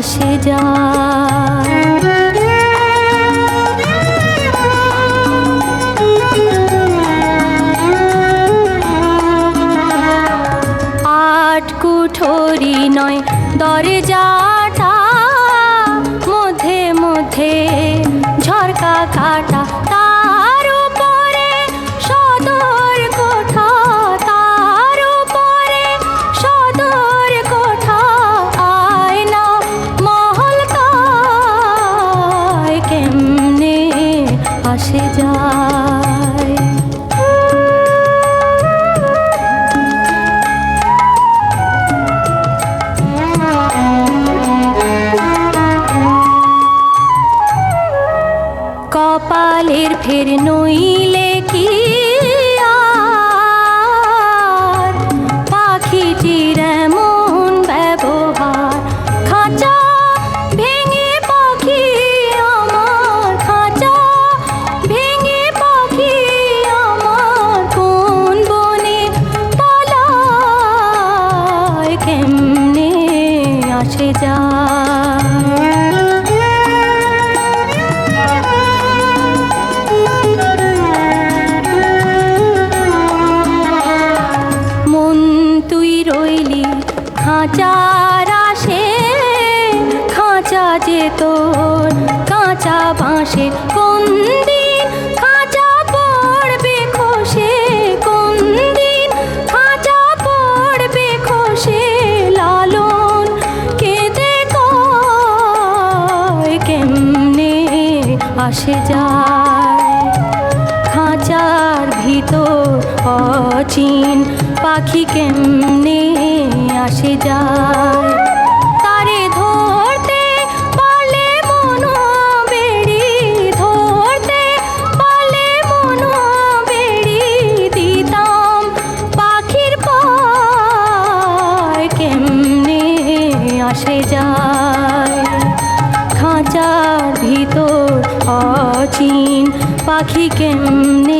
আসে যায়। আট কুঠরি নয় দরজাটা আসে যায়। কপালের ফের নইলে খাঁচার আসে খাঁচা যে তোর কাঁচা বাঁশে। কোন খাঁচা পড়বে খসে, কোন খাঁচা পড়বে খসে, লালন কেঁদে কয় কেমনে আসে যায়। খাঁচার ভিতর অচিন পাখি কেমনে আসে যায়। তারে ধরতে পারলে মন বেড়ি, ধরতে পারলে মন বেড়ি দিতাম পাখির পায়। কেমনে আসে যায়? খাঁচার ভিতর অচিন পাখি কেমনে